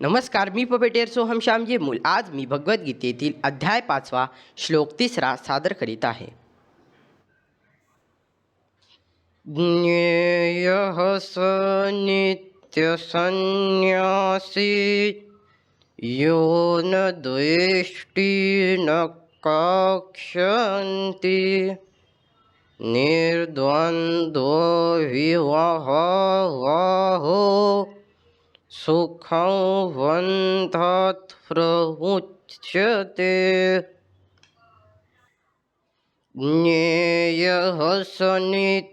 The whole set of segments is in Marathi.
नमस्कार मी पपेटेर सोहम श्यामजी मूल. आज मी भगवद्गीतेतील अध्याय पाचवा श्लोक तिसरा सादर करीत आहे. ज्ञेय स नित्यसन्न्यासी यो न द्वेष्टि न काक्ष्यन्ति निर्द्वन्द्वो विवाहो सुखं वन्धात् प्रमुच्यते ज्ञेयः स नित्यसन्न्यासी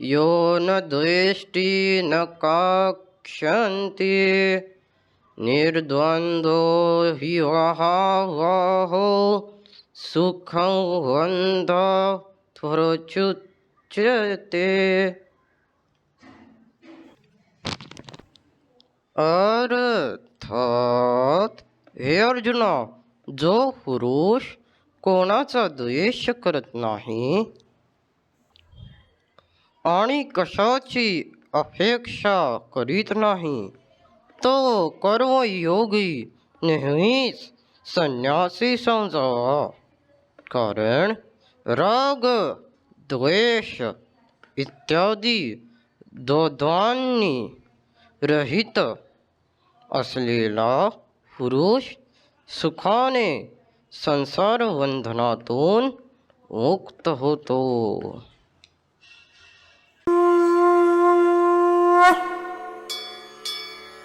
यो न द्वेष्टि न काक्षन्ति निर्द्वन्द्वो विवाहो सुखं वन्धात् प्रचुच्यते अर्थात हे अर्जुना जो पुरुष कोणाचा द्वेष करत नाही आणि कशाची अपेक्षा करीत नाही तो कर्मयोगी नेहमीच संन्यासी समजावा. कारण राग द्वेष इत्यादी द्वंद्वांनी रहित असलेला पुरुष सुखाने संसार बंधनातून मुक्त होतो.